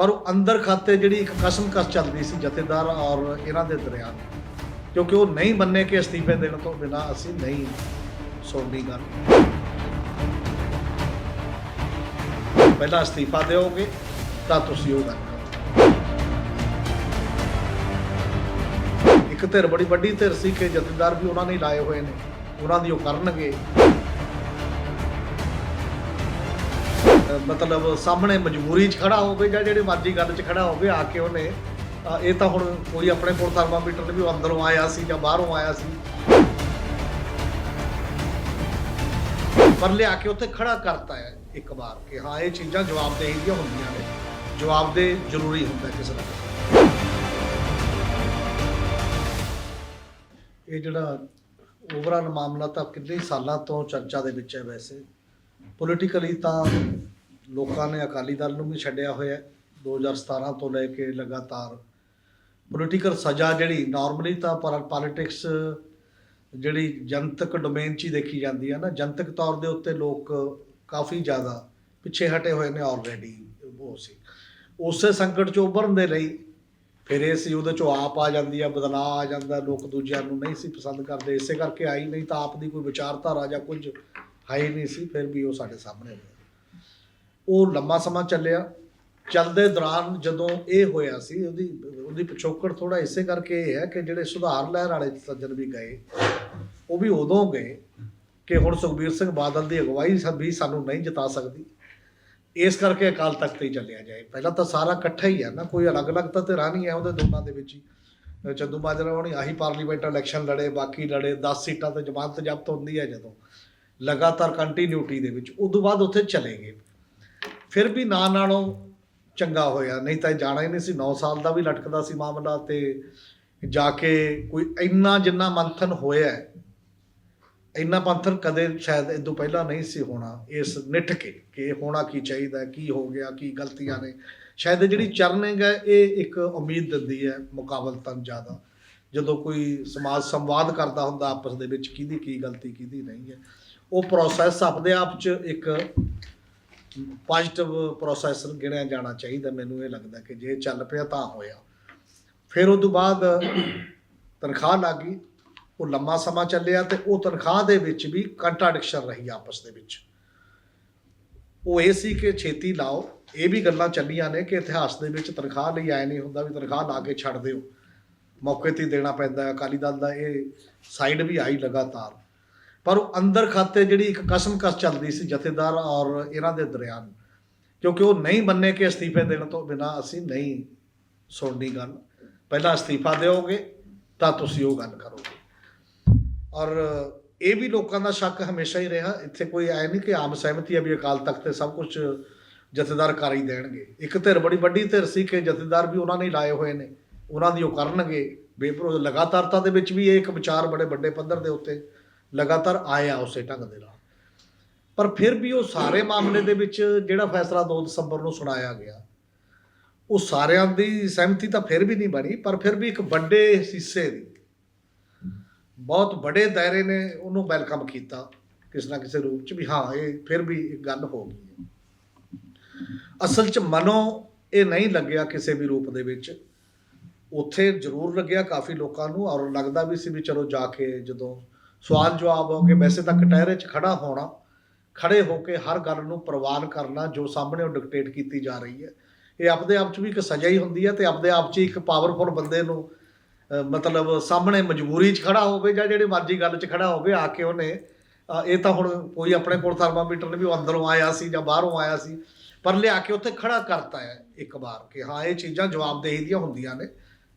ਪਰ ਉਹ ਅੰਦਰ ਖਾਤੇ ਜਿਹੜੀ ਇੱਕ ਕਸਮ ਕਸਮਕਸ ਚੱਲਦੀ ਸੀ ਜਥੇਦਾਰ ਔਰ ਇਹਨਾਂ ਦੇ ਦਰਿਆ ਕਿਉਂਕਿ ਉਹ ਨਹੀਂ ਮੰਨੇ ਕਿ ਅਸਤੀਫੇ ਦੇਣ ਤੋਂ ਬਿਨਾ ਅਸੀਂ ਨਹੀਂ ਸੁਣਨੀ ਗੱਲ। ਪਹਿਲਾਂ ਅਸਤੀਫਾ ਦਿਓਗੇ, ਤਾਂ ਤੁਸੀਂ ਉਹ ਗੱਲ ਇੱਕ ਧਿਰ ਬੜੀ ਵੱਡੀ ਧਿਰ ਸੀ ਕਿ ਜਥੇਦਾਰ ਵੀ ਉਹਨਾਂ ਨੇ ਲਾਏ ਹੋਏ ਨੇ, ਉਹਨਾਂ ਦੀ ਉਹ ਕਰਨਗੇ। ਮਤਲਬ ਸਾਹਮਣੇ ਮਜਬੂਰੀ 'ਚ ਖੜਾ ਹੋਵੇ ਜਾਂ ਜਿਹੜੇ ਮਰਜ਼ੀ ਗੱਲ 'ਚ ਖੜਾ ਹੋਵੇ, ਆ ਕੇ ਉਹਨੇ ਇਹ ਤਾਂ ਹੁਣ ਕੋਈ ਆਪਣੇ ਕੋਲ ਥਰਮਾਮੀਟਰ ਨੇ ਵੀ ਅੰਦਰੋਂ ਆਇਆ ਸੀ ਜਾਂ ਬਾਹਰੋਂ ਆਇਆ ਸੀ। ਪਰ ਲਿਆ ਕੇ ਉੱਥੇ ਖੜਾ ਕਰਤਾ ਹੈ ਇੱਕ ਵਾਰ ਕਿ ਹਾਂ, ਇਹ ਚੀਜ਼ਾਂ ਜਵਾਬਦੇਹੀ ਦੀਆਂ ਹੁੰਦੀਆਂ ਨੇ। ਜਵਾਬਦੇ ਜ਼ਰੂਰੀ ਹੁੰਦਾ ਕਿਸੇ ਨਾ ਕਿਸੇ ਇਹ ਜਿਹੜਾ ਓਵਰਆਲ ਮਾਮਲਾ ਤਾਂ ਕਿੰਨੇ ਸਾਲਾਂ ਤੋਂ ਚਰਚਾ ਦੇ ਵਿੱਚ ਹੈ ਵੈਸੇ। ਪੋਲੀਟੀਕਲੀ ਤਾਂ ਲੋਕਾਂ ਨੇ ਅਕਾਲੀ ਦਲ ਨੂੰ ਵੀ ਛੱਡਿਆ ਹੋਇਆ ਹੈ। 2017 ਤੋਂ ਲੈ ਕੇ ਲਗਾਤਾਰ ਪੋਲੀਟੀਕਲ ਸਜ਼ਾ ਜਿਹੜੀ ਨਾਰਮਲੀ ਤਾਂ ਪੋਲਿਟਿਕਸ ਜਿਹੜੀ ਜਨਤਕ ਡੋਮੇਨ 'ਚ ਹੀ ਦੇਖੀ ਜਾਂਦੀ ਹੈ ਨਾ। ਜਨਤਕ ਤੌਰ ਦੇ ਉੱਤੇ ਲੋਕ ਕਾਫੀ ਜ਼ਿਆਦਾ ਪਿੱਛੇ ਹਟੇ ਹੋਏ ਨੇ ਆਲਰੇਡੀ ਉਹ ਸੀ। ਉਸੇ ਸੰਕਟ 'ਚੋਂ ਉਭਰਨ ਦੇ ਲਈ ਫਿਰ ਇਹ ਸੀ ਉਹਦੇ 'ਚੋਂ ਆਪ ਆ ਜਾਂਦੀ ਆ ਬਦਲਾਅ ਆ ਜਾਂਦਾ ਲੋਕ ਦੂਜਿਆਂ ਨੂੰ ਨਹੀਂ ਸੀ ਪਸੰਦ ਕਰਦੇ। ਇਸੇ ਕਰਕੇ ਆਈ ਨਹੀਂ ਤਾਂ ਆਪ ਦੀ ਕੋਈ ਵਿਚਾਰਧਾਰਾ ਜਾਂ ਕੁਝ ਹੈ ਹੀ ਨਹੀਂ ਸੀ, ਫਿਰ ਵੀ ਉਹ ਸਾਡੇ ਸਾਹਮਣੇ ਹੋਇਆ ਉਹ ਲੰਮਾ ਸਮਾਂ ਚੱਲਿਆ। ਚੱਲਦੇ ਦੌਰਾਨ ਜਦੋਂ ਇਹ ਹੋਇਆ ਸੀ, ਉਹਦੀ ਉਹਦੀ ਪਿਛੋਕੜ ਥੋੜਾ ਇਸੇ ਕਰਕੇ ਇਹ ਹੈ ਕਿ ਜਿਹੜੇ ਸੁਧਾਰ ਲਹਿਰ ਵਾਲੇ ਸੱਜਣ ਵੀ ਗਏ, ਉਹ ਵੀ ਉਦੋਂ ਗਏ ਕਿ ਹੁਣ ਸੁਖਬੀਰ ਸਿੰਘ ਬਾਦਲ ਦੀ ਅਗਵਾਈ ਵੀ ਸਾਨੂੰ ਨਹੀਂ ਜਿਤਾ ਸਕਦੀ। ਇਸ ਕਰਕੇ ਅਕਾਲ ਤਖਤ ਤੇ ਹੀ ਚੱਲਿਆ ਜਾਏ। ਪਹਿਲਾਂ ਤਾਂ ਸਾਰਾ ਇਕੱਠਾ ਹੀ ਹੈ ਨਾ, ਕੋਈ ਅਲੱਗ-ਅਲੱਗ ਤਾਂ ਧਿਰਾਂ ਨਹੀਂ ਹੈ ਉਹਦੇ ਦੋਨਾਂ ਦੇ ਵਿੱਚ ਹੀ। ਚੰਦੂ ਮਾਜਰਾ ਹੋਣੀ, ਆਹੀ ਪਾਰਲੀਮੈਂਟ ਇਲੈਕਸ਼ਨ ਲੜੇ, ਬਾਕੀ ਲੜੇ 10 ਸੀਟਾਂ ਤੇ ਜਮਾਨਤ ਜ਼ਬਤ ਹੁੰਦੀ ਹੈ ਜਦੋਂ। ਲਗਾਤਾਰ ਕੰਟੀਨਿਊਟੀ ਦੇ ਵਿੱਚ, ਉਦੋਂ ਬਾਅਦ ਉੱਥੇ ਚਲੇ ਗਏ। ਫਿਰ ਵੀ ਨਾ ਨਾਲੋਂ ਚੰਗਾ ਹੋਇਆ। ਨਹੀਂ ਤਾਂ ਇਹ ਜਾਣਾ ਹੀ ਨਹੀਂ ਸੀ। 9 ਸਾਲ ਦਾ ਵੀ ਲਟਕਦਾ ਸੀ ਮਾਮਲਾ ਤੇ ਜਾ ਕੇ ਕੋਈ ਇੰਨਾ ਜਿੰਨਾ ਮੰਥਨ ਹੋਇਆ ਇੰਨਾ ਮੰਥਨ ਕਦੇ ਸ਼ਾਇਦ ਇਦੋਂ ਪਹਿਲਾਂ ਨਹੀਂ ਸੀ ਹੋਣਾ, ਇਸ ਨਿੱਠ ਕੇ ਕਿ ਹੋਣਾ ਕੀ ਚਾਹੀਦਾ ਕੀ ਹੋ ਗਿਆ, ਕੀ ਗਲਤੀਆਂ ਨੇ। ਸ਼ਾਇਦ ਇਹ ਜਿਹੜੀ ਚਰਨਿੰਗ ਹੈ, ਇਹ ਇੱਕ ਉਮੀਦ ਦਿੰਦੀ ਹੈ ਮੁਕਾਬਲਤਨ ਜ਼ਿਆਦਾ। ਜਦੋਂ ਕੋਈ ਸਮਾਜ ਸੰਵਾਦ ਕਰਦਾ ਹੁੰਦਾ ਆਪਸ ਦੇ ਵਿੱਚ, ਕਿਹਦੀ ਕੀ ਗਲਤੀ, ਕਿਹਦੀ ਨਹੀਂ ਹੈ। ਉਹ ਪ੍ਰੋਸੈਸ ਆਪਣੇ ਆਪ ਚ ਇੱਕ ਪੋਜ਼ਿਟਿਵ ਪ੍ਰੋਸੈਸ ਗਿਣਿਆ ਜਾਣਾ ਚਾਹੀਦਾ, ਮੈਨੂੰ ਇਹ ਲੱਗਦਾ ਕਿ ਜੇ ਚੱਲ ਪਿਆ ਤਾਂ ਹੋਇਆ। ਫਿਰ ਉਸ ਤੋਂ ਬਾਅਦ ਤਨਖਾਹ ਲੱਗੀ ਉਹ ਲੰਮਾ ਸਮਾਂ ਚੱਲਿਆ ਤੇ ਉਹ ਤਨਖਾਹ ਦੇ ਵਿੱਚ ਵੀ ਕੰਟਰਾਡਿਕਸ਼ਨ ਰਹੀ ਆਪਸ ਦੇ ਵਿੱਚ। ਉਹ ਇਹ ਸੀ ਕਿ ਛੇਤੀ ਲਾਓ, ਇਹ ਵੀ ਗੱਲਾਂ ਚੱਲੀਆਂ ਨੇ ਕਿ ਇਤਿਹਾਸ ਦੇ ਵਿੱਚ ਤਨਖਾਹ ਲਈ ਆਏ ਨਹੀਂ ਹੁੰਦਾ, ਵੀ ਤਨਖਾਹ ਲਾ ਕੇ ਛੱਡ ਦਿਓ। ਮੌਕੇ ਤੇ ਦੇਣਾ ਪੈਂਦਾ ਹੈ ਅਕਾਲੀ ਦਲ ਦਾ ਇਹ ਸਾਈਡ ਵੀ ਆਈ ਲਗਾਤਾਰ। ਪਰ ਉਹ ਅੰਦਰ ਖਾਤੇ ਜਿਹੜੀ ਇੱਕ ਕਸਮਕਸ ਚੱਲਦੀ ਸੀ ਜਥੇਦਾਰ ਔਰ ਇਹਨਾਂ ਦੇ ਦਰਮਿਆਨ ਕਿਉਂਕਿ ਉਹ ਨਹੀਂ ਮੰਨੇ ਕਿ ਅਸਤੀਫੇ ਦੇਣ ਤੋਂ ਬਿਨਾ ਅਸੀਂ ਨਹੀਂ ਸੁਣਨੀ ਗੱਲ। ਪਹਿਲਾਂ ਅਸਤੀਫਾ ਦਿਓਗੇ, ਤਾਂ ਤੁਸੀਂ ਉਹ ਗੱਲ ਕਰੋਗੇ। ਔਰ ਇਹ ਵੀ ਲੋਕਾਂ ਦਾ ਸ਼ੱਕ ਹਮੇਸ਼ਾ ਹੀ ਰਿਹਾ, ਇੱਥੇ ਕੋਈ ਐ ਨਹੀਂ ਕਿ ਆਮ ਸਹਿਮਤੀ ਹੈ ਵੀ ਅਕਾਲ ਤਖਤ ਤੇ ਸਭ ਕੁਝ ਜਥੇਦਾਰ ਕਰ ਹੀ ਦੇਣਗੇ। ਇੱਕ ਧਿਰ ਬੜੀ ਵੱਡੀ ਧਿਰ ਸੀ ਕਿ ਜਥੇਦਾਰ ਵੀ ਉਹਨਾਂ ਨੇ ਲਾਏ ਹੋਏ ਨੇ, ਉਹਨਾਂ ਦੀ ਉਹ ਕਰਨਗੇ। ਬੇਪਰੋ ਲਗਾਤਾਰਤਾ ਦੇ ਵਿੱਚ ਵੀ ਇਹ ਇੱਕ ਵਿਚਾਰ ਬੜੇ ਵੱਡੇ ਪੱਧਰ ਦੇ ਉੱਤੇ ਲਗਾਤਾਰ ਆਇਆ ਉਸੇ ਢੰਗ ਦੇ ਨਾਲ। ਪਰ ਫਿਰ ਵੀ ਉਹ ਸਾਰੇ ਮਾਮਲੇ ਦੇ ਵਿੱਚ ਜਿਹੜਾ ਫੈਸਲਾ 2 ਦਸੰਬਰ ਨੂੰ ਸੁਣਾਇਆ ਗਿਆ, ਉਹ ਸਾਰਿਆਂ ਦੀ ਸਹਿਮਤੀ ਤਾਂ ਫਿਰ ਵੀ ਨਹੀਂ ਬਣੀ, ਪਰ ਫਿਰ ਵੀ ਇੱਕ ਵੱਡੇ ਹਿੱਸੇ ਦੀ, ਬਹੁਤ ਵੱਡੇ ਦਾਇਰੇ ਨੇ ਉਹਨੂੰ ਵੈਲਕਮ ਕੀਤਾ ਕਿਸੇ ਨਾ ਕਿਸੇ ਰੂਪ ਚ ਵੀ ਹਾਂ, ਇਹ ਫਿਰ ਵੀ ਗੱਲ ਹੋ ਗਈ ਅਸਲ ਚ ਮਨੋਂ ਇਹ ਨਹੀਂ ਲੱਗਿਆ ਕਿਸੇ ਵੀ ਰੂਪ ਦੇ ਵਿੱਚ। ਉੱਥੇ ਜ਼ਰੂਰ ਲੱਗਿਆ, ਕਾਫੀ ਲੋਕਾਂ ਨੂੰ ਔਰ ਲੱਗਦਾ ਵੀ ਸੀ ਵੀ ਚਲੋ ਜਾ ਕੇ ਜਦੋਂ ਸਵਾਲ ਜਵਾਬ ਹੋ ਕੇ ਵੈਸੇ ਤਾਂ ਕਟਹਿਰੇ 'ਚ ਖੜਾ ਹੋਣਾ, ਖੜੇ ਹੋ ਕੇ ਹਰ ਗੱਲ ਨੂੰ ਪ੍ਰਵਾਨ ਕਰਨਾ ਜੋ ਸਾਹਮਣੇ ਉਹ ਡਿਕਟੇਟ ਕੀਤੀ ਜਾ ਰਹੀ ਹੈ। ਇਹ ਆਪਦੇ ਆਪ 'ਚ ਵੀ ਇੱਕ ਸਜ਼ਾ ਹੀ ਹੁੰਦੀ ਹੈ ਤੇ ਆਪਦੇ ਆਪ 'ਚ ਹੀ ਇੱਕ ਪਾਵਰਫੁਲ ਬੰਦੇ ਨੂੰ ਮਤਲਬ ਸਾਹਮਣੇ ਮਜਬੂਰੀ 'ਚ ਖੜਾ ਹੋਵੇ ਜਾਂ ਜਿਹੜੇ ਮਰਜ਼ੀ ਗੱਲ 'ਚ ਖੜਾ ਹੋਵੇ, ਆ ਕੇ ਉਹਨੇ ਇਹ ਤਾਂ ਹੁਣ ਕੋਈ ਆਪਣੇ ਕੋਲ ਥਰਮਾਮੀਟਰ ਨੇ ਵੀ ਉਹ ਅੰਦਰੋਂ ਆਇਆ ਸੀ ਜਾਂ ਬਾਹਰੋਂ ਆਇਆ ਸੀ, ਪਰ ਲਿਆ ਕੇ ਉੱਥੇ ਖੜਾ ਕਰਤਾ ਹੈ ਇੱਕ ਵਾਰ ਕਿ ਹਾਂ, ਇਹ ਚੀਜ਼ਾਂ ਜਵਾਬਦੇਹੀ ਦੀਆਂ ਹੁੰਦੀਆਂ ਨੇ।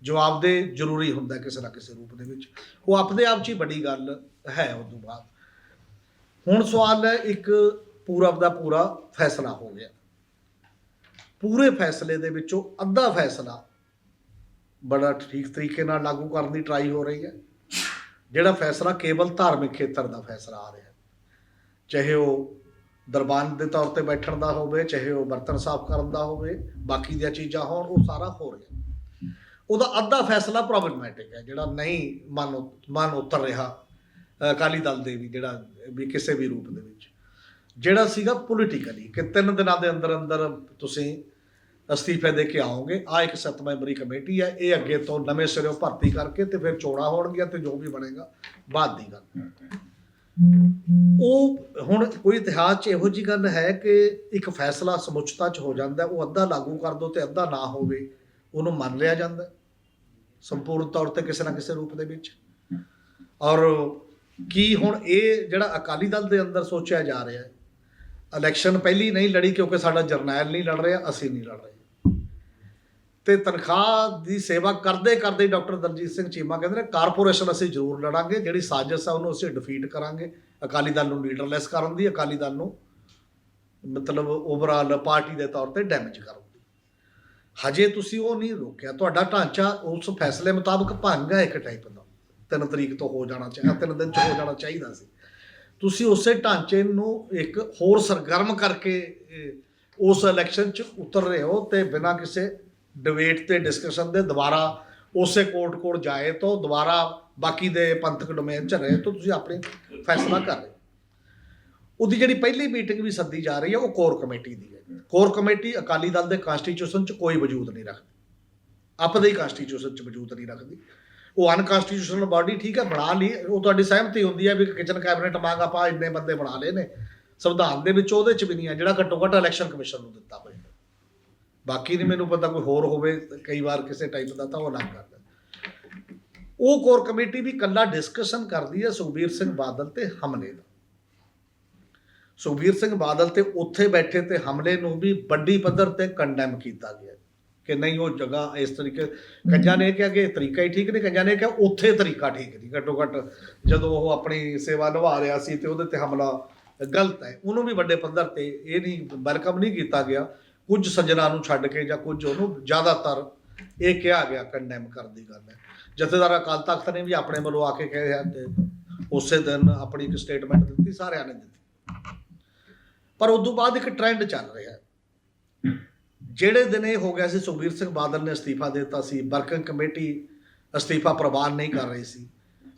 ਜਵਾਬਦੇ ਜ਼ਰੂਰੀ ਹੁੰਦਾ ਕਿਸੇ ਨਾ ਕਿਸੇ ਰੂਪ ਦੇ ਵਿੱਚ। ਉਹ ਆਪਦੇ ਆਪ 'ਚ ਹੀ ਵੱਡੀ ਗੱਲ ਹੈ ਉਸ ਤੋਂ ਬਾਅਦ। ਹੁਣ ਸਵਾਲ ਹੈ, ਇੱਕ ਪੂਰਾ ਦਾ ਪੂਰਾ ਫੈਸਲਾ ਹੋ ਗਿਆ। ਪੂਰੇ ਫੈਸਲੇ ਦੇ ਵਿੱਚੋਂ ਅੱਧਾ ਫੈਸਲਾ ਬੜਾ ਠੀਕ ਤਰੀਕੇ ਨਾਲ ਲਾਗੂ ਕਰਨ ਦੀ ਟਰਾਈ ਹੋ ਰਹੀ ਹੈ। ਜਿਹੜਾ ਫੈਸਲਾ ਕੇਵਲ ਧਾਰਮਿਕ ਖੇਤਰ ਦਾ ਫੈਸਲਾ ਆ ਰਿਹਾ ਚਾਹੇ ਉਹ ਦਰਬਾਨ ਦੇ ਤੌਰ ਤੇ ਬੈਠਣ ਦਾ ਹੋਵੇ, ਚਾਹੇ ਉਹ ਬਰਤਨ ਸਾਫ਼ ਕਰਨ ਦਾ ਹੋਵੇ, ਬਾਕੀ ਦੀਆਂ ਚੀਜ਼ਾਂ ਹੋਣ, ਉਹ ਸਾਰਾ ਹੋ ਰਿਹਾ ਉਹਦਾ ਅੱਧਾ ਫੈਸਲਾ ਪ੍ਰੋਬਲਮੈਟਿਕ ਹੈ, ਜਿਹੜਾ ਨਹੀਂ ਮਨ ਉ- ਮਨ ਉਤਰ ਰਿਹਾ। ਅਕਾਲੀ ਦਲ ਦੇ ਵੀ ਜਿਹੜਾ, ਵੀ ਕਿਸੇ ਵੀ ਰੂਪ ਦੇ ਵਿੱਚ। ਜਿਹੜਾ ਸੀਗਾ ਪੋਲੀਟੀਕਲੀ ਕਿ ਤਿੰਨ ਦਿਨਾਂ ਦੇ ਅੰਦਰ ਅੰਦਰ ਤੁਸੀਂ ਅਸਤੀਫੇ ਦੇ ਕੇ ਆਓਗੇ ਆ ਇੱਕ ਸੱਤ ਮੈਂਬਰੀ ਕਮੇਟੀ ਹੈ, ਇਹ ਅੱਗੇ ਤੋਂ ਨਵੇਂ ਸਿਰੋਂ ਭਰਤੀ ਕਰਕੇ ਤੇ ਫਿਰ ਚੋਣਾਂ ਹੋਣਗੀਆਂ ਤੇ ਜੋ ਵੀ ਬਣੇਗਾ, ਬਾਅਦ ਦੀ ਗੱਲ। ਉਹ ਹੁਣ ਕੋਈ ਇਤਿਹਾਸ 'ਚ ਇਹੋ ਜੀ ਗੱਲ ਹੈ ਕਿ ਇੱਕ ਫੈਸਲਾ ਸਮੁੱਚਤਾ 'ਚ ਹੋ ਜਾਂਦਾ, ਉਹ ਅੱਧਾ ਲਾਗੂ ਕਰ ਦੋ ਤੇ ਅੱਧਾ ਨਾ ਹੋਵੇ, ਉਹਨੂੰ ਮੰਨ ਲਿਆ ਜਾਂਦਾ। ਸੰਪੂਰਨ ਤੌਰ ਤੇ ਕਿਸੇ ਨਾ ਕਿਸੇ ਰੂਪ ਦੇ ਵਿੱਚ। ਔਰ ਕੀ ਹੁਣ ਇਹ ਜਿਹੜਾ ਅਕਾਲੀ ਦਲ ਦੇ ਅੰਦਰ ਸੋਚਿਆ ਜਾ ਰਿਹਾ ਹੈ? ਇਲੈਕਸ਼ਨ ਪਹਿਲੀ ਨਹੀਂ ਲੜੀ ਕਿਉਂਕਿ ਸਾਡਾ ਜਰਨੈਲ ਨਹੀਂ ਲੜ ਰਿਹਾ, ਅਸੀਂ ਨਹੀਂ ਲੜ ਰਹੇ। ਤੇ ਤਨਖਾਹ ਦੀ ਸੇਵਾ ਕਰਦੇ ਕਰਦੇ ਡਾਕਟਰ ਦਲਜੀਤ ਸਿੰਘ ਚੀਮਾ ਕਹਿੰਦੇ ਨੇ, ਕਾਰਪੋਰੇਸ਼ਨ ਅਸੀਂ ਜ਼ਰੂਰ ਲੜਾਂਗੇ, ਜਿਹੜੀ ਸਾਜ਼ਿਸ਼ ਹੈ ਉਹਨੂੰ ਅਸੀਂ ਡਿਫੀਟ ਕਰਾਂਗੇ। ਅਕਾਲੀ ਦਲ ਨੂੰ ਲੀਡਰਲੈਸ ਕਰਨ ਦੀ, ਅਕਾਲੀ ਦਲ ਨੂੰ ਮਤਲਬ ਓਵਰਆਲ ਪਾਰਟੀ ਦੇ ਤੌਰ ਤੇ ਡੈਮੇਜ ਕਰਨ ਦੀ। ਹਜੇ ਤੁਸੀਂ ਉਹ ਨਹੀਂ ਰੋਕਿਆ। ਤੁਹਾਡਾ ਢਾਂਚਾ ਉਸ ਫੈਸਲੇ ਮੁਤਾਬਕ ਭੰਗ ਹੈ ਇੱਕ ਟਾਈਪ ਦਾ। ਤਿੰਨ ਤਰੀਕ ਤੋਂ ਹੋ ਜਾਣਾ ਚਾਹੀਦਾ, ਤਿੰਨ ਦਿਨ ਚ ਹੋ ਜਾਣਾ ਚਾਹੀਦਾ ਸੀ। ਤੁਸੀਂ ਉਸੇ ਢਾਂਚੇ ਨੂੰ ਇੱਕ ਹੋਰ ਸਰਗਰਮ ਕਰਕੇ ਉਸ ਇਲੈਕਸ਼ਨ 'ਚ ਉਤਰ ਰਹੇ ਹੋ ਤੇ ਬਿਨਾਂ ਕਿਸੇ ਡਿਬੇਟ ਤੇ ਡਿਸਕਸ਼ਨ ਦੇ ਦੁਬਾਰਾ ਉਸੇ ਕੋਰਟ ਕੋਲ ਜਾਏ ਤੋਂ ਦੁਬਾਰਾ ਬਾਕੀ ਦੇ ਪੰਥਕ ਡੋਮੇਨ 'ਚ ਰਹੇ ਤੋਂ ਤੁਸੀਂ ਆਪਣੇ ਫੈਸਲਾ ਕਰ ਰਹੇ ਹੋ। ਉਹਦੀ ਜਿਹੜੀ ਪਹਿਲੀ ਮੀਟਿੰਗ ਵੀ ਸੱਦੀ ਜਾ ਰਹੀ ਹੈ, ਉਹ ਕੋਰ ਕਮੇਟੀ ਦੀ ਹੈ। ਕੋਰ ਕਮੇਟੀ ਅਕਾਲੀ ਦਲ ਦੇ ਕਨਸਟੀਟਿਊਸ਼ਨ 'ਚ ਕੋਈ ਵਜੂਦ ਨਹੀਂ ਰੱਖਦੀ। ਆਪਦੇ ਹੀ ਕਨਸਟੀਟਿਊਸ਼ਨ 'ਚ ਵਜੂਦ ਨਹੀਂ ਰੱਖਦੀ। ਉਹ ਅਨਕਨਸਟੀਟਿਊਸ਼ਨਲ ਬਾਡੀ ਠੀਕ ਹੈ, ਬਣਾ ਲਈ। ਉਹ ਤੁਹਾਡੀ ਸਹਿਮਤੀ ਹੁੰਦੀ ਹੈ ਵੀ ਕਿਚਨ ਕੈਬਨਿਟ ਮੰਗ ਆਪਾਂ ਇੰਨੇ ਬੰਦੇ ਬਣਾ ਲਏ ਨੇ। ਸੰਵਿਧਾਨ ਦੇ ਵਿੱਚ ਉਹਦੇ 'ਚ ਵੀ ਨਹੀਂ ਹੈ, ਜਿਹੜਾ ਘੱਟੋ ਘੱਟ ਇਲੈਕਸ਼ਨ ਕਮਿਸ਼ਨ ਨੂੰ ਦਿੱਤਾ ਹੋਇਆ। ਬਾਕੀ ਨਹੀਂ ਮੈਨੂੰ ਪਤਾ ਕੋਈ ਹੋਰ ਹੋਵੇ, ਕਈ ਵਾਰ ਕਿਸੇ ਟਾਈਪ ਦਾ ਤਾਂ ਉਹ ਅਲੱਗ ਕਰਦਾ ਉਹ ਕੋਰ ਕਮੇਟੀ ਵੀ ਕੱਲਾ ਡਿਸਕਸ਼ਨ ਕਰਦੀ ਹੈ ਸੁਖਬੀਰ ਸਿੰਘ ਬਾਦਲ ਤੇ ਹਮਲੇ ਦਾ। ਸੁਖਬੀਰ ਸਿੰਘ ਬਾਦਲ ਤੇ ਉੱਥੇ ਬੈਠੇ ਤੇ ਹਮਲੇ ਨੂੰ ਵੀ ਵੱਡੀ ਪੱਧਰ ਤੇ ਕੰਡੈਮ ਕੀਤਾ ਗਿਆ। ਕਿ ਨਹੀਂ ਉਹ ਜਗ੍ਹਾ ਇਸ ਤਰੀਕੇ ਕੰਜਾਂ ਨੇ ਕਿਹਾ ਕਿ ਤਰੀਕਾ ਹੀ ਠੀਕ ਨਹੀਂ ਕੰਜਾਂ ਨੇ ਕਿਹਾ ਉੱਥੇ ਤਰੀਕਾ ਠੀਕ ਨਹੀਂ। ਘੱਟੋ ਘੱਟ ਜਦੋਂ ਉਹ ਆਪਣੀ ਸੇਵਾ ਨਿਭਾ ਰਿਹਾ ਸੀ ਤੇ ਉਹਦੇ ਤੇ ਹਮਲਾ ਗਲਤ ਹੈ। ਉਹਨੂੰ ਵੀ ਵੱਡੇ ਪੱਧਰ ਤੇ ਇਹ ਨਹੀਂ ਵੈਲਕਮ ਨਹੀਂ ਕੀਤਾ ਗਿਆ। ਕੁਝ ਸੱਜਣਾ ਨੂੰ ਛੱਡ ਕੇ ਜਾਂ ਕੁਝ ਉਹਨੂੰ ਜ਼ਿਆਦਾਤਰ ਇਹ ਕਿਹਾ ਗਿਆ ਕੰਡੈਮ ਕਰਨ ਦੀ ਗੱਲ ਹੈ। ਜਥੇਦਾਰ ਅਕਾਲ ਤਖਤ ਨੇ ਵੀ ਆਪਣੇ ਵੱਲੋਂ ਆ ਕੇ ਕਿਹਾ ਉਸੇ ਦਿਨ ਆਪਣੀ ਇੱਕ ਸਟੇਟਮੈਂਟ ਦਿੱਤੀ, ਸਾਰਿਆਂ ਨੇ ਦਿੱਤੀ। ਪਰ ਉਸ ਤੋਂ ਬਾਅਦ ਇੱਕ ਟ੍ਰੈਂਡ ਚੱਲ ਰਿਹਾ ਜਿਹੜੇ ਦਿਨ ਇਹ ਹੋ ਗਿਆ ਸੀ, ਸੁਖਬੀਰ ਸਿੰਘ ਬਾਦਲ ਨੇ ਅਸਤੀਫਾ ਦਿੱਤਾ ਸੀ, ਵਰਕਿੰਗ ਕਮੇਟੀ ਅਸਤੀਫਾ ਪ੍ਰਵਾਨ ਨਹੀਂ ਕਰ ਰਹੀ ਸੀ।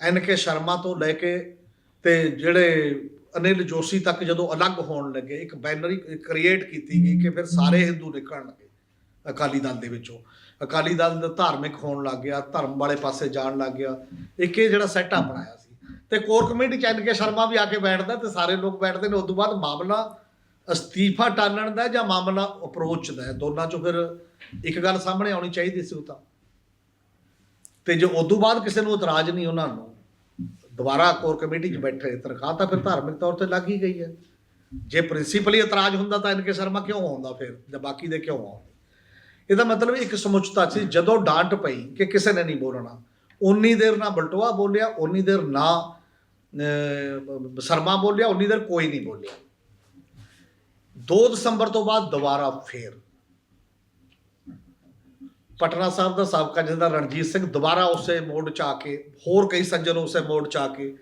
ਐਨ ਕੇ ਸ਼ਰਮਾ ਤੋਂ ਲੈ ਕੇ ਤੇ ਜਿਹੜੇ ਅਨਿਲ ਜੋਸ਼ੀ ਤੱਕ ਜਦੋਂ ਅਲੱਗ ਹੋਣ ਲੱਗੇ, ਇੱਕ ਬੈਨਰ ਕ੍ਰੀਏਟ ਕੀਤੀ ਗਈ ਕਿ ਫਿਰ ਸਾਰੇ ਹਿੰਦੂ ਨਿਕਲਣ ਲੱਗੇ ਅਕਾਲੀ ਦਲ ਦੇ ਵਿੱਚੋਂ। ਅਕਾਲੀ ਦਲ ਦਾ ਧਾਰਮਿਕ ਹੋਣ ਲੱਗ ਗਿਆ, ਧਰਮ ਵਾਲੇ ਪਾਸੇ ਜਾਣ ਲੱਗ ਗਿਆ। ਇੱਕ ਇਹ ਜਿਹੜਾ ਸੈਟਅਪ ਬਣਾਇਆ ਸੀ। ਤੇ ਕੋਰ ਕਮੇਟੀ ਚ ਐਨ ਕੇ ਸ਼ਰਮਾ ਵੀ ਆ ਕੇ ਬੈਠਦਾ ਤੇ ਸਾਰੇ ਲੋਕ ਬੈਠਦੇ ਨੇ, ਉਸ ਤੋਂ ਬਾਅਦ ਮਾਮਲਾ ਅਸਤੀਫਾ ਟਾਲਣ ਦਾ ਜਾਂ ਮਾਮਲਾ ਅਪਰੋਚ ਦਾ ਹੈ? ਦੋਨਾਂ ਚੋਂ ਫਿਰ ਇੱਕ ਗੱਲ ਸਾਹਮਣੇ ਆਉਣੀ ਚਾਹੀਦੀ ਸੀ ਉਹ ਤਾਂ। ਤੇ ਜੇ ਉਸ ਤੋਂ ਬਾਅਦ ਕਿਸੇ ਨੂੰ ਇਤਰਾਜ਼ ਨਹੀਂ ਉਹਨਾਂ ਨੂੰ, ਦੁਬਾਰਾ ਕੋਰ ਕਮੇਟੀ 'ਚ ਬੈਠੇ, ਤਨਖਾਹ ਤਾਂ ਫਿਰ ਧਾਰਮਿਕ ਤੌਰ ਤੇ ਲੱਗ ਹੀ ਗਈ ਹੈ। ਜੇ ਪ੍ਰਿੰਸੀਪਲੀ ਇਤਰਾਜ਼ ਹੁੰਦਾ ਤਾਂ ਇਨਕੇ ਸ਼ਰਮਾ ਕਿਉਂ ਆਉਂਦਾ ਫਿਰ? ਜਾਂ ਬਾਕੀ ਦੇ ਕਿਉਂ ਆਉਂਦੇ? ਇਹਦਾ ਮਤਲਬ ਇੱਕ ਸਮੁੱਚਤਾ ਸੀ, ਜਦੋਂ ਡਾਂਟ ਪਈ ਕਿ ਕਿਸੇ ਨੇ ਨਹੀਂ ਬੋਲਣਾ ਉਨੀ ਦੇਰ ਨਾ ਬਲਟੋਆ ਬੋਲਿਆ ਉਨੀ ਦੇਰ ਨਾ ਸ਼ਰਮਾ ਬੋਲਿਆ ਉਨੀ ਦੇਰ ਕੋਈ ਨਹੀਂ ਬੋਲਿਆ। 2 ਦਸੰਬਰ ਤੋਂ ਬਾਅਦ ਦੁਬਾਰਾ ਫੇਰ। ਪਟਨਾ ਸਾਹਿਬ ਦਾ ਸਾਬਕਾ ਜਥੇਦਾਰ ਰਣਜੀਤ ਸਿੰਘ ਦੁਬਾਰਾ ਉਸੇ ਮੋੜ ਚ ਆ ਕੇ, ਹੋਰ ਕਈ ਸੱਜਣ ਉਸੇ ਮੋੜ ਚ ਆ ਕੇ,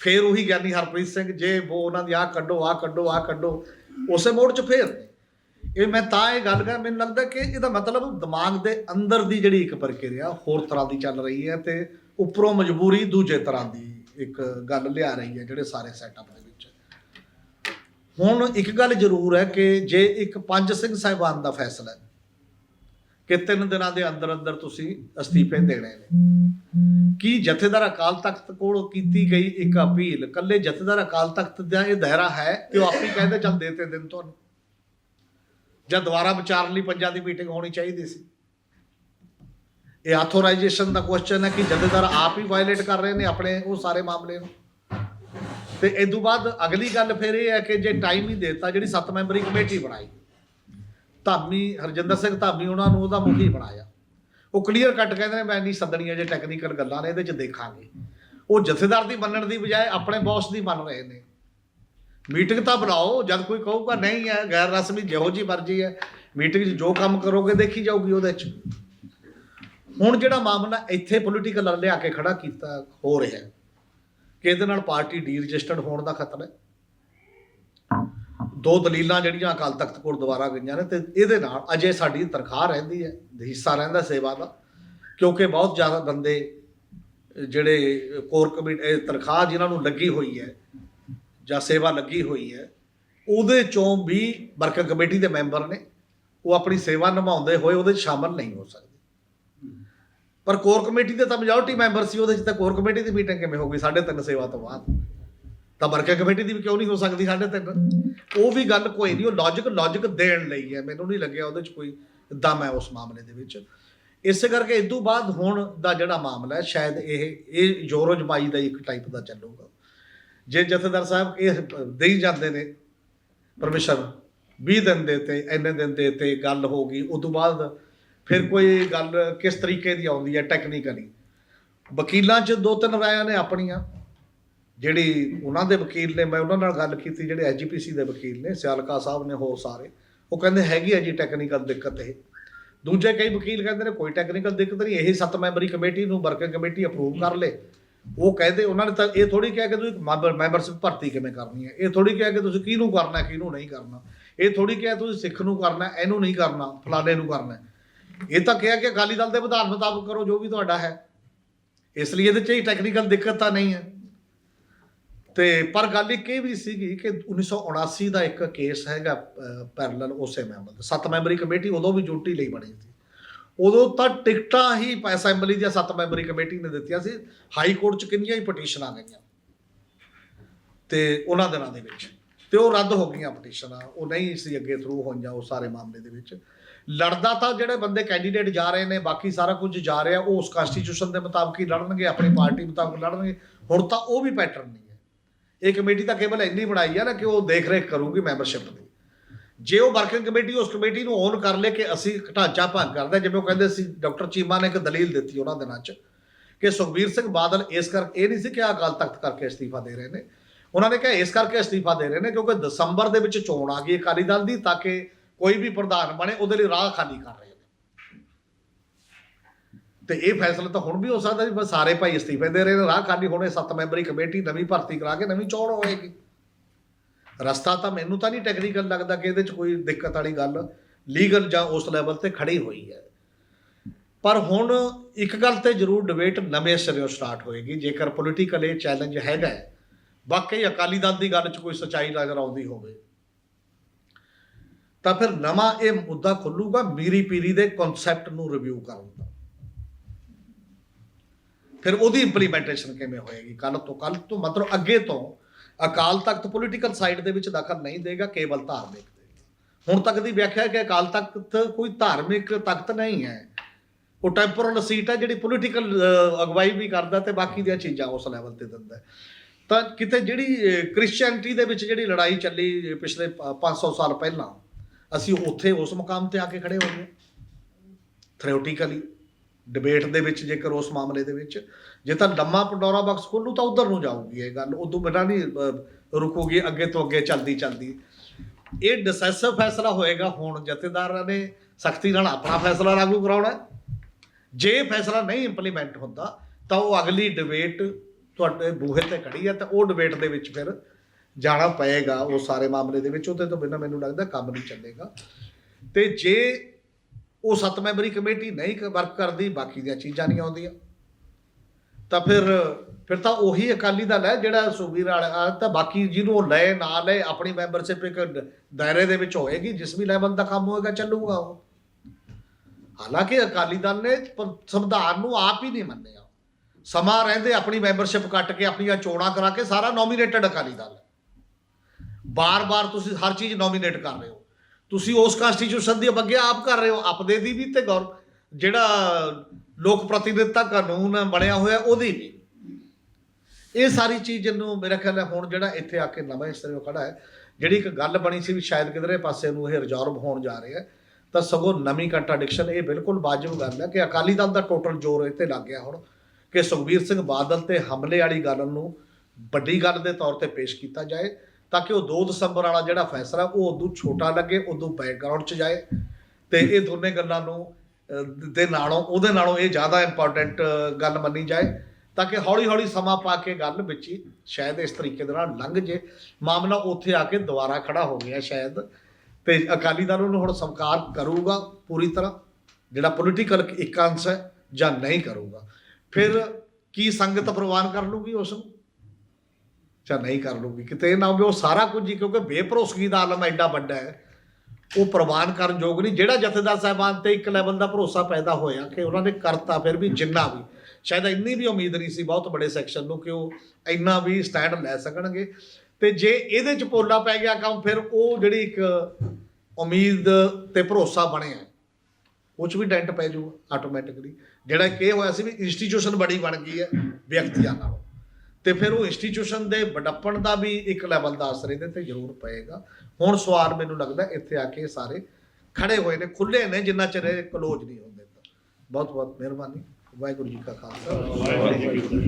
ਫੇਰ ਉਹੀ ਗਿਆਨੀ ਹਰਪ੍ਰੀਤ ਸਿੰਘ, ਜੇ ਉਹ ਉਹਨਾਂ ਦੀ ਆਹ ਕੱਢੋ ਆਹ ਕੱਢੋ ਆਹ ਕੱਢੋ, ਉਸੇ ਮੋੜ ਚ ਫੇਰ। ਇਹ ਮੈਂ ਤਾਂ ਇਹ ਗੱਲ ਕਰ ਮੈਨੂੰ ਲੱਗਦਾ ਕਿ ਇਹਦਾ ਮਤਲਬ ਦਿਮਾਗ ਦੇ ਅੰਦਰ ਦੀ ਜਿਹੜੀ ਇੱਕ ਪ੍ਰਕਿਰਿਆ, ਹੋਰ ਤਰ੍ਹਾਂ ਦੀ ਚੱਲ ਰਹੀ ਹੈ ਤੇ ਉੱਪਰੋਂ ਮਜਬੂਰੀ ਦੂਜੇ ਤਰ੍ਹਾਂ ਦੀ ਇੱਕ ਗੱਲ ਲਿਆ ਰਹੀ ਹੈ ਜਿਹੜੇ ਸਾਰੇ ਸੈਟਅਪ ਦੇ ਹੁਣ ਇੱਕ ਗੱਲ ਜ਼ਰੂਰ ਹੈ ਕਿ ਜੇ ਇੱਕ ਪੰਜ ਸਿੰਘ ਸਾਹਿਬਾਨ ਦਾ ਫੈਸਲਾ ਹੈ, ਕਿ ਤਿੰਨ ਦਿਨਾਂ ਦੇ ਅੰਦਰ ਅੰਦਰ ਤੁਸੀਂ ਅਸਤੀਫੇ ਦੇਣੇ ਨੇ। ਕੀ ਜਥੇਦਾਰ ਅਕਾਲ ਤਖਤ ਕੋਲ ਕੀਤੀ ਗਈ ਇੱਕ ਅਪੀਲ? ਕੱਲੇ ਜਥੇਦਾਰ ਅਕਾਲ ਤਖਤ ਦਾ ਇਹ ਦਾਇਰਾ ਹੈ ਕਿ ਉਹ ਆਪੀ ਕਹਿੰਦੇ, ਚੱਲ ਦੇਤੇ ਦਿਨ ਤੁਹਾਨੂੰ। ਜਾਂ ਦੁਬਾਰਾ ਵਿਚਾਰਨ ਲਈ ਪੰਜਾਂ ਦੀ ਮੀਟਿੰਗ ਹੋਣੀ ਚਾਹੀਦੀ ਸੀ। ਇਹ ਆਥੋਰਾਈਜੇਸ਼ਨ ਦਾ ਕੁਐਸਚਨ ਹੈ ਕਿ ਜਥੇਦਾਰ ਆਪ ਹੀ ਵਾਇਲੇਟ ਕਰ ਰਹੇ ਨੇ ਆਪਣੇ, ਉਹ ਸਾਰੇ ਮਾਮਲੇ ਨੂੰ। ਤੇ ਇਸ ਤੋਂ ਬਾਅਦ ਅਗਲੀ ਗੱਲ ਫਿਰ ਇਹ ਹੈ ਕਿ ਜੇ ਟਾਈਮ ਹੀ ਦੇਤਾ, ਜਿਹੜੀ ਸੱਤ ਮੈਂਬਰੀ ਕਮੇਟੀ ਬਣਾਈ, ਧਾਮੀ, ਹਰਜਿੰਦਰ ਸਿੰਘ ਧਾਮੀ ਉਹਨਾਂ ਨੂੰ ਉਹਦਾ ਮੁਖੀ ਬਣਾਇਆ। ਉਹ ਕਲੀਅਰ ਕੱਟ ਕਹਿੰਦੇ ਨੇ, ਮੈਂ ਨਹੀਂ ਸੱਦਣੀਆਂ ਜੇ ਟੈਕਨੀਕਲ ਗੱਲਾਂ ਨੇ, ਇਹਦੇ 'ਚ ਦੇਖਾਂਗੇ। ਉਹ ਜਥੇਦਾਰ ਦੀ ਮੰਨਣ ਦੀ ਬਜਾਏ ਆਪਣੇ ਬੌਸ ਦੀ ਮੰਨ ਰਹੇ ਨੇ। ਮੀਟਿੰਗ ਤਾਂ ਬੁਲਾਓ ਜਦ ਕੋਈ ਕਹੂਗਾ ਨਹੀਂ ਹੈ, ਗੈਰ ਰਸਮੀ ਜਿਹੋ ਜੀ ਮਰਜ਼ੀ ਹੈ ਮੀਟਿੰਗ 'ਚ ਜੋ ਕੰਮ ਕਰੋਗੇ ਦੇਖੀ ਜਾਊਗੀ ਉਹਦੇ 'ਚ। ਹੁਣ ਜਿਹੜਾ ਮਾਮਲਾ ਇੱਥੇ ਪੋਲੀਟੀਕਲ ਲਿਆ ਕੇ ਖੜਾ ਕੀਤਾ ਹੋ ਰਿਹਾ ਹੈ ਕਿ ਇਹਦੇ ਨਾਲ ਪਾਰਟੀ ਡੀ ਰਜਿਸਟਰਡ ਹੋਣ ਦਾ ਖਤਰਾ ਹੈ? ਦੋ ਦਲੀਲਾਂ ਜਿਹੜੀਆਂ ਅਕਾਲ ਤਖਤ ਕੋਲ ਦੁਬਾਰਾ ਗਈਆਂ ਨੇ ਤੇ ਇਹਦੇ ਨਾਲ ਅਜੇ ਸਾਡੀ ਤਨਖਾਹ ਰਹਿੰਦੀ ਹੈ, ਹਿੱਸਾ ਰਹਿੰਦਾ ਸੇਵਾ ਦਾ, ਕਿਉਂਕਿ ਬਹੁਤ ਜ਼ਿਆਦਾ ਬੰਦੇ, ਜਿਹੜੇ ਕੋਰ ਕਮੇਟੀ ਤਨਖਾਹ ਜਿਨ੍ਹਾਂ ਨੂੰ ਲੱਗੀ ਹੋਈ ਹੈ ਜਾਂ ਸੇਵਾ ਲੱਗੀ ਹੋਈ ਹੈ, ਉਹਦੇ ਚੋਂ ਵੀ ਵਰਕਿੰਗ ਕਮੇਟੀ ਦੇ ਮੈਂਬਰ ਨੇ, ਉਹ ਆਪਣੀ ਸੇਵਾ ਨਿਭਾਉਂਦੇ ਹੋਏ ਉਹਦੇ 'ਚ ਸ਼ਾਮਲ ਨਹੀਂ ਹੋ ਸਕਦੇ। ਪਰ ਕੋਰ ਕਮੇਟੀ ਦੇ ਤਾਂ ਮੈਜੋਰਟੀ ਮੈਂਬਰ ਸੀ, ਉਹਦੇ 'ਚ ਤਾਂ ਕੋਰ ਕਮੇਟੀ ਦੀ ਮੀਟਿੰਗ ਕਿਵੇਂ ਹੋ ਗਈ? ਸਾਢੇ ਤਿੰਨ ਸੇਵਾ ਤੋਂ ਬਾਅਦ। ਤਾਂ ਵਰਕਰ ਕਮੇਟੀ ਦੀ ਵੀ ਕਿਉਂ ਨਹੀਂ ਹੋ ਸਕਦੀ ਸਾਢੇ ਤਿੰਨ? ਉਹ ਵੀ ਗੱਲ ਕੋਈ ਨਹੀਂ, ਉਹ ਲੌਜੀਕ ਲੌਜੀਕ ਦੇਣ ਲਈ ਹੈ। ਮੈਨੂੰ ਨਹੀਂ ਲੱਗਿਆ ਉਹਦੇ 'ਚ ਕੋਈ ਦਮ ਹੈ ਉਸ ਮਾਮਲੇ ਦੇ ਵਿੱਚ। ਇਸੇ ਕਰਕੇ ਇਸ ਤੋਂ ਬਾਅਦ ਹੁਣ ਦਾ ਜਿਹੜਾ ਮਾਮਲਾ ਹੈ, ਸ਼ਾਇਦ ਇਹ ਇਹ ਜੋਰੋ ਜਮਾਈ ਦਾ ਇੱਕ ਟਾਈਪ ਦਾ ਚੱਲੂਗਾ। ਜੇ ਜਥੇਦਾਰ ਸਾਹਿਬ ਇਹ ਦੇਈ ਜਾਂਦੇ ਨੇ ਪਰਮਿਸ਼ਨ 20 ਦਿਨ ਦੇ ਤੇ, ਇੰਨੇ ਦਿਨ ਦੇ ਤੇ ਗੱਲ ਹੋ ਗਈ ਉਸ ਤੋਂ ਬਾਅਦ ਫਿਰ ਕੋਈ ਗੱਲ ਕਿਸ ਤਰੀਕੇ ਦੀ ਆਉਂਦੀ ਹੈ ਟੈਕਨੀਕਲੀ ਵਕੀਲਾਂ 'ਚ ਦੋ ਤਿੰਨ ਰਾਇਆਂ ਨੇ ਆਪਣੀਆਂ, ਜਿਹੜੀ ਉਹਨਾਂ ਦੇ ਵਕੀਲ ਨੇ, ਮੈਂ ਉਹਨਾਂ ਨਾਲ ਗੱਲ ਕੀਤੀ, ਜਿਹੜੇ ਐਜੀਪੀਸੀ ਦੇ ਵਕੀਲ ਨੇ, ਸਿਆਲਕਾ ਸਾਹਿਬ ਨੇ, ਹੋਰ ਸਾਰੇ। ਉਹ ਕਹਿੰਦੇ ਹੈਗੀ ਹੈ ਜੀ ਟੈਕਨੀਕਲ ਦਿੱਕਤ ਇਹ। ਦੂਜੇ ਕਈ ਵਕੀਲ ਕਹਿੰਦੇ ਨੇ, ਕੋਈ ਟੈਕਨੀਕਲ ਦਿੱਕਤ ਨਹੀਂ, ਇਹ ਸੱਤ ਮੈਂਬਰੀ ਕਮੇਟੀ ਨੂੰ ਵਰਕਿੰਗ ਕਮੇਟੀ ਅਪਰੂਵ ਕਰ ਲੇ। ਉਹ ਕਹਿੰਦੇ, ਉਹਨਾਂ ਨੇ ਤਾਂ ਇਹ ਥੋੜੀ ਕਿਹਾ ਕਿ ਤੁਸੀਂ ਮੈਂਬਰਸ਼ਿਪ ਭਰਤੀ ਕਿਵੇਂ ਕਰਨੀ ਹੈ? ਇਹ ਥੋੜੀ ਕਿਹਾ ਕਿ ਤੁਸੀਂ ਕਿਹਨੂੰ ਕਰਨਾ, ਕਿਹਨੂੰ ਨਹੀਂ ਕਰਨਾ? ਇਹ ਥੋੜੀ ਕਿਹਾ ਤੁਸੀਂ ਸਿੱਖ ਨੂੰ ਕਰਨਾ, ਇਹਨੂੰ ਨਹੀਂ ਕਰਨਾ, ਫਲਾਣੇ ਨੂੰ ਕਰਨਾ। ਇਹ ਤਾਂ ਕਿਹਾ ਕਿ ਅਕਾਲੀ ਦਲ ਦੇ ਵਿਧਾਨ ਮੁਤਾਬਕ ਕਰੋ, ਜੋ ਵੀ ਤੁਹਾਡਾ ਹੈ। ਇਸ ਲਈ ਇਹਦੇ 'ਚ ਹੀ ਟੈਕਨੀਕਲ ਦਿੱਕਤ ਤਾਂ ਨਹੀਂ ਹੈ। ਤੇ ਪਰ ਗੱਲ ਇੱਕ ਇਹ ਵੀ ਸੀਗੀ ਕਿ 1979 ਦਾ ਇੱਕ ਕੇਸ ਹੈਗਾ ਪੈਰਲਲ ਉਸੇ ਮੈਂਬਰ ਦਾ। ਸੱਤ ਮੈਂਬਰੀ ਕਮੇਟੀ ਉਦੋਂ ਵੀ ਜੁਟੀ ਲਈ ਬਣੀ ਸੀ। ਉਦੋਂ ਤਾਂ ਟਿਕਟਾਂ ਹੀ ਅਸੈਂਬਲੀ ਦੀਆਂ ਸੱਤ ਮੈਂਬਰੀ ਕਮੇਟੀ ਨੇ ਦਿੱਤੀਆਂ ਸੀ। ਹਾਈ ਕੋਰਟ ਚ ਕਿੰਨੀਆਂ ਹੀ ਪਟੀਸ਼ਨਾਂ ਗਈਆਂ। ਤੇ ਉਹਨਾਂ ਦਿਨਾਂ ਦੇ ਵਿੱਚ। ਤੇ ਉਹ ਰੱਦ ਹੋ ਗਈਆਂ ਪਟੀਸ਼ਨਾਂ ਉਹ ਨਹੀਂ ਸੀ ਅੱਗੇ ਥਰੂ ਹੋਈਆਂ ਉਹ ਸਾਰੇ ਮਾਮਲੇ ਦੇ ਵਿੱਚ। ਲੜਦਾ ਤਾਂ ਜਿਹੜੇ ਬੰਦੇ ਕੈਂਡੀਡੇਟ ਜਾ ਰਹੇ ਨੇ ਬਾਕੀ ਸਾਰਾ ਕੁਝ ਜਾ ਰਿਹਾ ਉਹ ਉਸ ਕਨਸਟੀਟਿਊਸ਼ਨ ਦੇ ਮੁਤਾਬਕ ਹੀ ਲੜਨਗੇ ਆਪਣੀ ਪਾਰਟੀ ਮੁਤਾਬਕ ਲੜਨਗੇ। ਹੁਣ ਤਾਂ ਉਹ ਵੀ ਪੈਟਰਨ ਨਹੀਂ ਹੈ। ਇਹ ਕਮੇਟੀ ਤਾਂ ਕੇਵਲ ਇੰਨੀ ਬਣਾਈ ਹੈ ਨਾ ਕਿ ਉਹ ਦੇਖ ਰੇਖ ਕਰੂਗੀ ਮੈਂਬਰਸ਼ਿਪ ਦੀ। ਜੇ ਉਹ ਵਰਕਿੰਗ ਕਮੇਟੀ ਉਸ ਕਮੇਟੀ ਨੂੰ ਔਨ ਕਰ ਲੇ ਕਿ ਅਸੀਂ ਢਾਂਚਾ ਭੰਗ ਕਰਦੇ ਹਾਂ, ਜਿਵੇਂ ਉਹ ਕਹਿੰਦੇ ਸੀ ਡਾਕਟਰ ਚੀਮਾ ਨੇ ਇੱਕ ਦਲੀਲ ਦਿੱਤੀ ਉਹਨਾਂ ਦਿਨਾਂ 'ਚ ਕਿ ਸੁਖਬੀਰ ਸਿੰਘ ਬਾਦਲ ਇਸ ਕਰਕੇ ਇਹ ਨਹੀਂ ਸੀ ਕਿ ਆਹ ਅਕਾਲ ਤਖਤ ਕਰਕੇ ਅਸਤੀਫਾ ਦੇ ਰਹੇ ਨੇ। ਉਹਨਾਂ ਨੇ ਕਿਹਾ ਇਸ ਕਰਕੇ ਅਸਤੀਫਾ ਦੇ ਰਹੇ ਨੇ ਕਿਉਂਕਿ ਦਸੰਬਰ ਦੇ ਵਿੱਚ ਚੋਣ ਆ ਗਈ ਅਕਾਲੀ ਦਲ ਦੀ ਤਾਂ ਕਿ ਕੋਈ ਵੀ ਪ੍ਰਧਾਨ ਬਣੇ, ਉਹਦੇ ਲਈ ਰਾਹ ਖਾਲੀ ਕਰ ਰਹੇ ਨੇ। ਤੇ ਇਹ ਫੈਸਲਾ ਤਾਂ ਹੁਣ ਵੀ ਹੋ ਸਕਦਾ ਜੀ ਸਾਰੇ ਭਾਈ ਅਸਤੀਫੇ ਦੇ ਰਹੇ ਨੇ, ਰਾਹ ਖਾਲੀ ਹੋਣੇ, ਸੱਤ ਮੈਂਬਰੀ ਕਮੇਟੀ ਨਵੀਂ ਭਰਤੀ ਕਰਾ ਕੇ ਨਵੀਂ ਚੋਣ ਹੋਏਗੀ। ਰਸਤਾ ਤਾਂ ਮੈਨੂੰ ਤਾਂ ਨਹੀਂ ਟੈਕਨੀਕਲ ਲੱਗਦਾ ਕਿ ਇਹਦੇ 'ਚ ਕੋਈ ਦਿੱਕਤ ਵਾਲੀ ਗੱਲ ਲੀਗਲ ਜਾਂ ਉਸ ਲੈਵਲ ਤੇ ਖੜੀ ਹੋਈ ਹੈ। ਪਰ ਹੁਣ ਇੱਕ ਗੱਲ ਤੇ ਜ਼ਰੂਰ ਡਿਬੇਟ ਨਵੇਂ ਸਿਰਿਓਂ ਸਟਾਰਟ ਹੋਏਗੀ, ਜੇਕਰ ਪੋਲੀਟੀਕਲ ਇਹ ਚੈਲੰਜ ਹੈਗਾ ਵਾਕਈ ਅਕਾਲੀ ਦਲ ਦੀ ਗੱਲ 'ਚ ਕੋਈ ਸੱਚਾਈ ਨਜ਼ਰ ਆਉਂਦੀ ਹੋਵੇ। ਤਾਂ ਫਿਰ ਨਵਾਂ ਇਹ ਮੁੱਦਾ ਖੁੱਲੂਗਾ, ਮੀਰੀ ਪੀਰੀ ਦੇ ਕਨਸੈਪਟ ਨੂੰ ਰਿਵਿਊ ਕਰਨ ਦਾ। ਫਿਰ ਉਹਦੀ ਇੰਪਲੀਮੈਂਟੇਸ਼ਨ ਕਿਵੇਂ ਹੋਏਗੀ? ਕੱਲ ਤੋਂ ਕੱਲ ਤੋਂ ਮਤਲਬ ਅੱਗੇ ਤੋਂ ਅਕਾਲ ਤਖਤ ਪੋਲੀਟੀਕਲ ਸਾਈਡ ਦੇ ਵਿੱਚ ਦਖਲ ਨਹੀਂ ਦੇਗਾ, ਕੇਵਲ ਧਾਰਮਿਕ ਦੇਗਾ। ਹੁਣ ਤੱਕ ਦੀ ਵਿਆਖਿਆ ਕਿ ਅਕਾਲ ਤਖਤ ਕੋਈ ਧਾਰਮਿਕ ਤਖਤ ਨਹੀਂ ਹੈ। ਉਹ ਟੈਂਪੋਰਲ ਸੀਟ ਹੈ ਜਿਹੜੀ ਪੋਲੀਟੀਕਲ ਅਗਵਾਈ ਵੀ ਕਰਦਾ ਤੇ ਬਾਕੀ ਦੀਆਂ ਚੀਜ਼ਾਂ ਉਸ ਲੈਵਲ ਤੇ ਦਿੰਦਾ ਤਾਂ ਕਿਤੇ ਜਿਹੜੀ ਕ੍ਰਿਸਚੀਅਨਟੀ ਦੇ ਵਿੱਚ ਜਿਹੜੀ ਲੜਾਈ ਚੱਲੀ ਪਿਛਲੇ ਪ- 500 ਸਾਲ ਪਹਿਲਾਂ ਅਸੀਂ ਉੱਥੇ ਉਸ ਮੁਕਾਮ ਤੇ ਆ ਕੇ ਖੜੇ ਹੋ ਗਏ ਥਿਓਰੀਟੀਕਲੀ ਡਿਬੇਟ ਦੇ ਵਿੱਚ ਜੇਕਰ ਉਸ ਮਾਮਲੇ ਦੇ ਵਿੱਚ, ਜੇ ਤਾਂ ਲੰਮਾ ਪੰਡੋਰਾ ਬਾਕਸ ਖੋਲੂ ਤਾਂ ਉਧਰ ਨੂੰ ਜਾਊਗੀ ਇਹ ਗੱਲ। ਉਦੋਂ ਬਿਨਾਂ ਨਹੀਂ ਰੁਕੂਗੀ, ਅੱਗੇ ਤੋਂ ਅੱਗੇ ਚੱਲਦੀ ਚੱਲਦੀ। ਇਹ ਡਿਸੈਸਿਵ ਫੈਸਲਾ ਹੋਏਗਾ ਹੁਣ। ਜਥੇਦਾਰਾਂ ਨੇ ਸਖਤੀ ਨਾਲ ਆਪਣਾ ਫੈਸਲਾ ਲਾਗੂ ਕਰਾਉਣਾ ਜੇ ਫੈਸਲਾ ਨਹੀਂ ਇੰਪਲੀਮੈਂਟ ਹੁੰਦਾ, ਤਾਂ ਉਹ ਅਗਲੀ ਡਿਬੇਟ ਤੁਹਾਡੇ ਬੂਹੇ ਤੇ ਖੜੀ ਹੈ ਤਾਂ ਉਹ ਡਿਬੇਟ ਦੇ ਵਿੱਚ ਫਿਰ ਜਾਣਾ ਪਏਗਾ ਉਹ ਸਾਰੇ ਮਾਮਲੇ ਦੇ ਵਿੱਚ, ਉਹਦੇ ਤੋਂ ਬਿਨਾਂ ਮੈਨੂੰ ਲੱਗਦਾ ਕੰਮ ਨਹੀਂ ਚੱਲੇਗਾ। ਤੇ ਜੇ ਉਹ ਸੱਤ ਮੈਂਬਰੀ ਕਮੇਟੀ ਨਹੀਂ ਵਰਕ ਕਰਦੀ, ਬਾਕੀ ਦੀਆਂ ਚੀਜ਼ਾਂ ਨਹੀਂ ਆਉਂਦੀਆਂ, ਤਾਂ ਫਿਰ ਫਿਰ ਤਾਂ ਉਹੀ ਅਕਾਲੀ ਦਲ ਹੈ ਜਿਹੜਾ ਸੁਖਬੀਰ ਵਾਲਾ ਤਾਂ ਬਾਕੀ ਜਿਹਨੂੰ ਉਹ ਲਏ, ਨਾ ਲਏ, ਆਪਣੀ ਮੈਂਬਰਸ਼ਿਪ ਇੱਕ ਦਾਇਰੇ ਦੇ ਵਿੱਚ ਹੋਏਗੀ ਜਿਸ ਵੀ ਲੈਵਲ ਦਾ ਕੰਮ ਹੋਏਗਾ, ਚੱਲੂਗਾ ਉਹ। ਹਾਲਾਂਕਿ ਅਕਾਲੀ ਦਲ ਨੇ ਸੰਵਿਧਾਨ ਨੂੰ ਆਪ ਹੀ ਨਹੀਂ ਮੰਨਿਆ। ਸਮਾਂ ਰਹਿੰਦੇ ਆਪਣੀ ਮੈਂਬਰਸ਼ਿਪ ਕੱਟ ਕੇ ਆਪਣੀਆਂ ਚੋਣਾਂ ਕਰਾ ਕੇ ਸਾਰਾ ਨੋਮੀਨੇਟਡ ਅਕਾਲੀ ਦਲ। ਬਾਰ-ਬਾਰ ਤੁਸੀਂ ਹਰ ਚੀਜ਼ ਨੋਮੀਨੇਟ ਕਰ ਰਹੇ ਹੋ। ਤੁਸੀਂ ਉਸ ਕਨਸਟੀਟਿਊਸ਼ਨ ਦੀ ਅਵੱਗਿਆ ਆਪ ਕਰ ਰਹੇ ਹੋ ਆਪਦੇ ਦੀ ਵੀ ਤੇ ਗੌਰ ਜਿਹੜਾ ਲੋਕ ਪ੍ਰਤੀਨਿਧਤਾ ਕਾਨੂੰਨ ਬਣਿਆ ਹੋਇਆ ਉਹਦੀ ਵੀ। ਇਹ ਸਾਰੀ ਚੀਜ਼ ਨੂੰ ਮੇਰਾ ਖਿਆਲ ਹੈ ਹੁਣ ਜਿਹੜਾ ਇੱਥੇ ਆ ਕੇ ਨਵਾਂ ਇਸ ਤਰ੍ਹਾਂ ਖੜਾ ਹੈ, ਜਿਹੜੀ ਇੱਕ ਗੱਲ ਬਣੀ ਸੀ ਵੀ ਸ਼ਾਇਦ ਕਿਧਰੇ ਪਾਸੇ ਨੂੰ ਇਹ ਰਿਜ਼ਰਵ ਹੋਣ ਜਾ ਰਿਹਾ ਹੈ, ਤਾਂ ਸਗੋਂ ਨਵੀਂ ਕੰਟਰਡਿਕਸ਼ਨ ਇਹ ਬਿਲਕੁਲ ਵਾਜਬ ਗੱਲ ਹੈ ਕਿ ਅਕਾਲੀ ਦਲ ਦਾ ਟੋਟਲ ਜ਼ੋਰ ਇੱਥੇ ਲੱਗ ਗਿਆ ਹੁਣ ਕਿ ਸੁਖਬੀਰ ਸਿੰਘ ਬਾਦਲ ਤੇ ਹਮਲੇ ਵਾਲੀ ਗੱਲ ਨੂੰ ਵੱਡੀ ਗੱਲ ਦੇ ਤੌਰ ਤੇ ਪੇਸ਼ ਕੀਤਾ ਜਾਏ। ਤਾਂ ਕਿ ਉਹ 2 ਦਸੰਬਰ ਵਾਲਾ ਜਿਹੜਾ ਫੈਸਲਾ, ਉਹ ਉਦੋਂ ਛੋਟਾ ਲੱਗੇ, ਉਦੋਂ ਬੈਕਗ੍ਰਾਉਂਡ 'ਚ ਜਾਏ। ਤੇ ਇਹ ਦੋਨੇ ਗੱਲਾਂ ਨੂੰ ਦੇ ਨਾਲੋਂ, ਉਹਦੇ ਨਾਲੋਂ ਇਹ ਜ਼ਿਆਦਾ ਇੰਪੋਰਟੈਂਟ ਗੱਲ ਮੰਨੀ ਜਾਏ। ਤਾਂ ਕਿ ਹੌਲੀ ਹੌਲੀ ਸਮਾਂ ਪਾ ਕੇ ਗੱਲ ਵਿੱਚ ਹੀ ਸ਼ਾਇਦ ਇਸ ਤਰੀਕੇ ਦੇ ਨਾਲ ਲੰਘ ਜੇ। ਮਾਮਲਾ ਉੱਥੇ ਆ ਕੇ ਦੁਬਾਰਾ ਖੜਾ ਹੋ ਗਿਆ ਸ਼ਾਇਦ। ਤੇ ਅਕਾਲੀ ਦਲ ਉਹਨੂੰ ਹੁਣ ਸਵੀਕਾਰ ਕਰੂਗਾ ਪੂਰੀ ਤਰ੍ਹਾਂ, ਜਿਹੜਾ ਪੋਲੀਟੀਕਲ ਇੱਕ ਅੰਸ਼ ਹੈ, ਜਾਂ ਨਹੀਂ ਕਰੂਗਾ। ਫਿਰ ਕੀ ਸੰਗਤ ਪ੍ਰਵਾਨ ਕਰ ਲੂਗੀ ਉਸ ਨੂੰ? ਜਾਂ ਨਹੀਂ ਕਰ ਲੂਗੀ ਕਿਤੇ ਨਾ ਹੋਵੇ, ਉਹ ਸਾਰਾ ਕੁਝ ਹੀ, ਕਿਉਂਕਿ ਬੇਭਰੋਸਗੀ ਦਾ ਆਲਮ ਐਡਾ ਵੱਡਾ ਹੈ। ਉਹ ਪ੍ਰਵਾਨ ਕਰਨ ਯੋਗ ਨਹੀਂ। ਜਿਹੜਾ ਜਥੇਦਾਰ ਸਾਹਿਬਾਨ ਤੇ ਇੱਕ ਲੈਵਲ ਦਾ ਭਰੋਸਾ ਪੈਦਾ ਹੋਇਆ ਕਿ ਉਹਨਾਂ ਨੇ ਕਰਤਾ, ਫਿਰ ਵੀ ਜਿੰਨਾ ਵੀ। ਸ਼ਾਇਦ ਇੰਨੀ ਵੀ ਉਮੀਦ ਨਹੀਂ ਸੀ ਬਹੁਤ ਬੜੇ ਸੈਕਸ਼ਨ ਨੂੰ ਕਿ ਉਹ ਇੰਨਾ ਵੀ ਸਟੈਂਡ ਲੈ ਸਕਣਗੇ। ਤੇ ਜੇ ਇਹਦੇ ਚ ਪੋਲਾ ਪੈ ਗਿਆ ਕੰਮ, ਫਿਰ ਉਹ ਜਿਹੜੀ ਇੱਕ ਉਮੀਦ ਤੇ ਭਰੋਸਾ ਬਣਿਆ, ਉਹ ਚ ਵੀ ਡੈਂਟ ਪੈ ਜਾਊਗਾ ਆਟੋਮੈਟਿਕਲੀ ਜਿਹੜਾ ਕਿ ਇਹ ਹੋਇਆ ਸੀ ਵੀ ਇੰਸਟੀਟਿਊਸ਼ਨ ਬੜੀ ਬਣ ਗਈ ਹੈ ਵਿਅਕਤੀਆਂ ਨਾਲੋਂ। ਤੇ ਫਿਰ ਉਹ ਇੰਸਟੀਚਿਊਸ਼ਨ ਦੇ ਵਡੱਪਣ ਦਾ ਵੀ ਇੱਕ ਲੈਵਲ ਦਾ ਅਸਰ ਇਹਦੇ ਤੇ ਜ਼ਰੂਰ ਪਏਗਾ। ਹੁਣ ਸਵਾਲ ਮੈਨੂੰ ਲੱਗਦਾ ਇੱਥੇ ਆ ਕੇ ਸਾਰੇ ਖੜੇ ਹੋਏ ਨੇ ਖੁੱਲੇ ਨੇ, ਜਿੰਨਾ ਚਿਰ ਇਹ ਕਲੋਜ਼ ਨਹੀਂ ਹੁੰਦੇ ਬਹੁਤ ਬਹੁਤ ਮਿਹਰਬਾਨੀ। ਵਾਹਿਗੁਰੂ ਜੀ ਕਾ ਖਾਲਸਾ। ਵਾਹਿਗੁਰੂ ਜੀ ਕੀ ਫਤਿਹ।